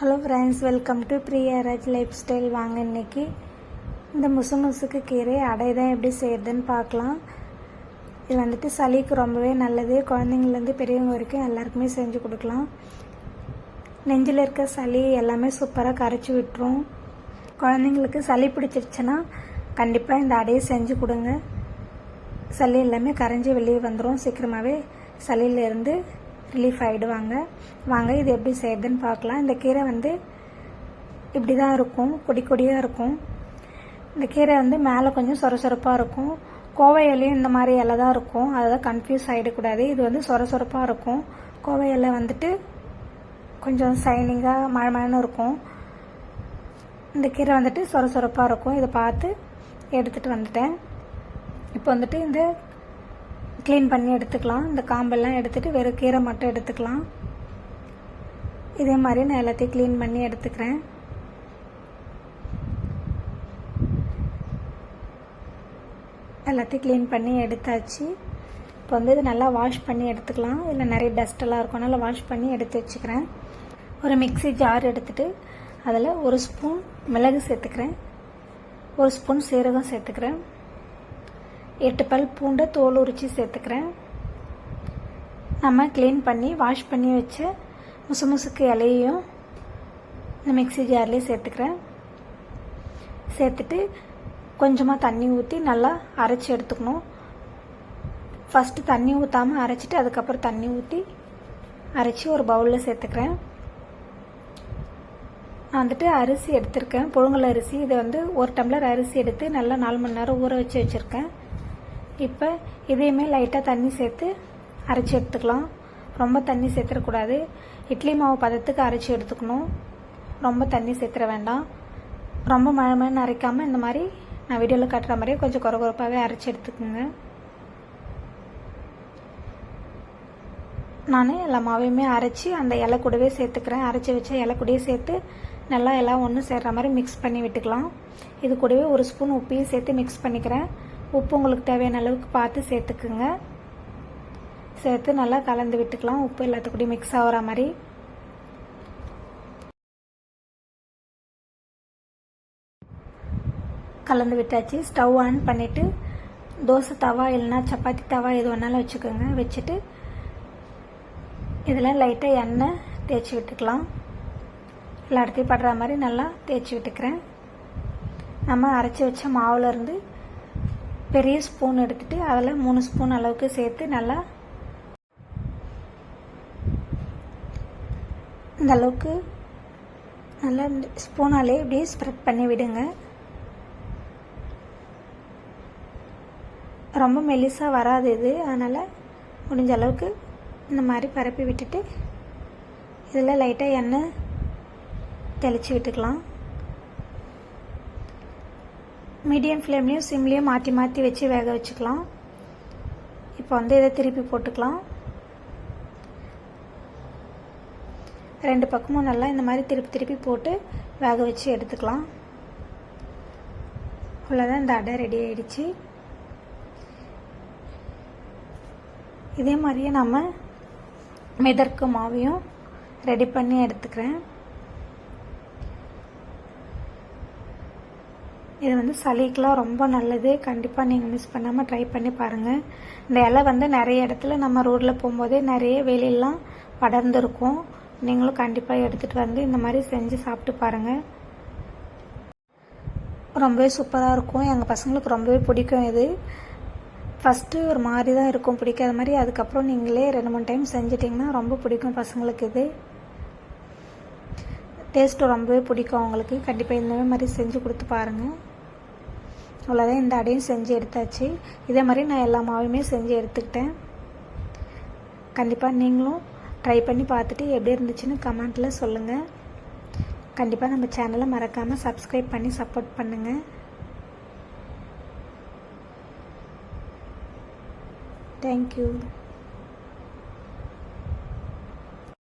Hello friends welcome to Priyaraj lifestyle வாங்க இன்றைக்கி இந்த முசு முசுக்கு கீரை அடை தான் எப்படி செய்யறதுன்னு பார்க்கலாம். இது வந்துட்டு சளிக்கு ரொம்பவே நல்லது. குழந்தைங்கள்லேருந்து பெரியவங்க வரைக்கும் எல்லாருக்குமே செஞ்சு கொடுக்கலாம். நெஞ்சில் இருக்க சளி எல்லாமே சூப்பராக கரைச்சி விட்டுரும். குழந்தைங்களுக்கு சளி பிடிச்சிருச்சுன்னா கண்டிப்பாக இந்த அடையை செஞ்சு கொடுங்க. சளி எல்லாமே கரைஞ்சி வெளியே வந்துடும் சீக்கிரமாகவே சளியிலேருந்து ரிலீஃப் ஆகிடுவாங்க வாங்க இது எப்படி செய்யறதுன்னு பார்க்கலாம். இந்த கீரை வந்து இப்படி தான் இருக்கும். கொடி கொடியாக இருக்கும். இந்த கீரை வந்து மேலே கொஞ்சம் சொர சொரப்பாக இருக்கும். கோவை இலையும் இந்த மாதிரி இலை தான் இருக்கும். அதை கன்ஃபியூஸ் ஆகிடக்கூடாது இது வந்து சொர சொரப்பாக இருக்கும். கோவை இலை வந்துட்டு கொஞ்சம் சைனிங்காக மழை மழைன்னு இருக்கும். இந்த கீரை வந்துட்டு சொர சொரப்பாக இருக்கும். இதை பார்த்து எடுத்துகிட்டு வந்துட்டேன். இப்போ வந்துட்டு இந்த க்ளீன் பண்ணி எடுத்துக்கலாம். இந்த காம்பெல்லாம் எடுத்துகிட்டு வெறும் கீரை மட்டும் எடுத்துக்கலாம். இதே மாதிரி நான் எல்லாத்தையும் க்ளீன் பண்ணி எடுத்துக்கிறேன். எல்லாத்தையும் க்ளீன் பண்ணி எடுத்தாச்சு. இப்போ வந்து இது நல்லா வாஷ் பண்ணி எடுத்துக்கலாம். இல்லை நிறைய டஸ்ட்டெல்லாம் இருக்கும். நல்லா வாஷ் பண்ணி எடுத்து வச்சுக்கிறேன். ஒரு மிக்சி ஜார் எடுத்துகிட்டு அதில் ஒரு ஸ்பூன் மிளகு சேர்த்துக்கிறேன். ஒரு ஸ்பூன் சீரகம் சேர்த்துக்கிறேன். எட்டு பல் பூண்டை தோல் உரித்து சேர்த்துக்கிறேன். நம்ம க்ளீன் பண்ணி வாஷ் பண்ணி வச்சு முசு முசுக்கு இலையையும் இந்த மிக்சி ஜார்லேயே சேர்த்துக்கிறேன். சேர்த்துட்டு கொஞ்சமாக தண்ணி ஊற்றி நல்லா அரைச்சி எடுத்துக்கணும். ஃபஸ்ட்டு தண்ணி ஊற்றாமல் அரைச்சிட்டு அதுக்கப்புறம் தண்ணி ஊற்றி அரைச்சி ஒரு பவுலில் சேர்த்துக்கிறேன். நான் வந்துட்டு அரிசி எடுத்திருக்கேன். புழுங்கல் அரிசி இதை வந்து ஒரு டம்ளர் அரிசி எடுத்து நல்லா நாலு மணி நேரம் ஊற வச்சு வச்சுருக்கேன். இப்போ இதையுமே லைட்டாக தண்ணி சேர்த்து அரைச்சி எடுத்துக்கலாம். ரொம்ப தண்ணி சேர்த்துடக்கூடாது. இட்லி மாவு பதத்துக்கு அரைச்சி எடுத்துக்கணும். ரொம்ப தண்ணி சேர்த்துற வேண்டாம். ரொம்ப மழை மழை அரைக்காமல் இந்த மாதிரி நான் வீடியோவில் காட்டுற மாதிரியே கொஞ்சம் குறகுறப்பாகவே அரைச்சி எடுத்துக்கோங்க. நான் எல்லா மாவையுமே அரைச்சி அந்த இலை கூடவே சேர்த்துக்கிறேன். அரைச்சி வச்ச இலை கூடயே சேர்த்து நல்லா எல்லாம் ஒன்று சேர்கிற மாதிரி மிக்ஸ் பண்ணி விட்டுக்கலாம். இது கூடவே ஒரு ஸ்பூன் உப்பையும் சேர்த்து மிக்ஸ் பண்ணிக்கிறேன். உப்பு உங்களுக்கு தேவையான அளவுக்கு பார்த்து சேர்த்துக்குங்க. சேர்த்து நல்லா கலந்து விட்டுக்கலாம். உப்பு எல்லாத்துக்கூடயும் மிக்ஸ் ஆகிற மாதிரி. கலந்து விட்டாச்சு. ஸ்டவ் ஆன் பண்ணிவிட்டு தோசை தவா இல்லைன்னா சப்பாத்தி தவா எது வேணாலும் வச்சுக்கோங்க. வச்சுட்டு இதில் லைட்டாக எண்ணெய் தேய்ச்சி விட்டுக்கலாம். எல்லா இடத்தையும் படுற மாதிரி நல்லா தேய்ச்சி விட்டுக்கிறேன். நம்ம அரைச்சி வச்ச மாவுலேருந்து பெரிய ஸ்பூன் எடுத்துகிட்டு அதில் மூணு ஸ்பூன் அளவுக்கு சேர்த்து நல்லா இந்த அளவுக்கு நல்லா ஸ்பூனாலே இப்படியே ஸ்ப்ரெட் பண்ணி விடுங்க. ரொம்ப மெலிசாக வராது இது. அதனால் முடிஞ்ச அளவுக்கு இந்த மாதிரி பரப்பி விட்டுட்டு இதில் லைட்டாக எண்ணெய் தெளித்து விட்டுக்கலாம். மீடியம் ஃப்ளேம்லேயும் சிம்லேயும் மாற்றி மாற்றி வச்சு வேக வச்சுக்கலாம். இப்போ வந்து இதை திருப்பி போட்டுக்கலாம். ரெண்டு பக்கமும் நல்லா இந்த மாதிரி திருப்பி திருப்பி போட்டு வேக வச்சு எடுத்துக்கலாம். அவ்வளோதான் இந்த அடை ரெடி ஆகிடுச்சு இதே மாதிரியே நம்ம மிதற்கு மாவையும் ரெடி பண்ணி எடுத்துக்கிறேன். இது வந்து சளிக்கெலாம் ரொம்ப நல்லது. கண்டிப்பாக நீங்கள் மிஸ் பண்ணாமல் ட்ரை பண்ணி பாருங்கள் இந்த இலை வந்து நிறைய இடத்துல நம்ம ரோட்டில் போகும்போதே நிறைய வெளியெல்லாம் படர்ந்துருக்கும். நீங்களும் கண்டிப்பாக எடுத்துகிட்டு வந்து இந்த மாதிரி செஞ்சு சாப்பிட்டு பாருங்கள் ரொம்பவே சூப்பராக இருக்கும். எங்கள் பசங்களுக்கு ரொம்பவே பிடிக்கும் இது. ஃபஸ்ட்டு ஒரு மாதிரி தான் இருக்கும். பிடிக்காத மாதிரி அதுக்கப்புறம் நீங்களே ரெண்டு மூணு டைம் செஞ்சிட்டிங்கன்னா ரொம்ப பிடிக்கும் பசங்களுக்கு இது. டேஸ்ட்டு ரொம்பவே பிடிக்கும் அவங்களுக்கு. கண்டிப்பாக இந்த மாதிரி செஞ்சு கொடுத்து பாருங்கள் அவ்வளோதான் இந்த அடையும் செஞ்சு எடுத்தாச்சு. இதே மாதிரி நான் எல்லா மாவையுமே செஞ்சு எடுத்துக்கிட்டேன். கண்டிப்பாக நீங்களும் ட்ரை பண்ணி பார்த்துட்டு எப்படி இருந்துச்சுன்னு கமெண்ட்டில் சொல்லுங்கள் கண்டிப்பாக நம்ம சேனலை மறக்காமல் சப்ஸ்கிரைப் பண்ணி சப்போர்ட் பண்ணுங்கள் தேங்க்யூ